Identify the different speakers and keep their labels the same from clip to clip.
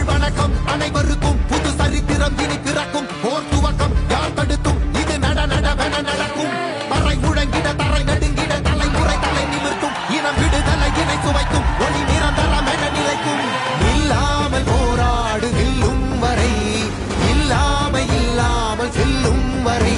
Speaker 1: தமிழ் வணக்கம். அனைவருக்கும் புது சரித்திரம் இனி பிறக்கும். போர் துவக்கம். யார் தடுத்தும் இது நட நடவென நடக்கும். தரை முழங்கிட தரை நடுங்கிட தலைமுறை தலை நிமிர்த்தும் இனம் விடுதலை இணை சுவைக்கும். ஒளி நிரந்தரம் என நிலைக்கும். இல்லாமல் போராடு நில்லும் வரை. இல்லாமல் இல்லாமல் செல்லும் வரை.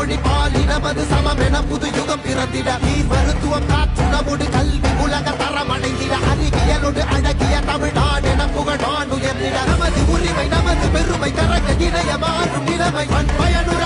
Speaker 1: மொழி பால் இனமது சமமென புது யுகம் பிறந்திட. நீ மருத்துவம் காற்றுணவோடு கல்வி உலக தரமடைந்திட. அறிவியலோடு அழகிய தமிழ்நாடு என புகழான் உயர்ந்திட நமது உரிமை நமது பெருமை கரக இணைய மாறும் நிலைமை. பயனுறு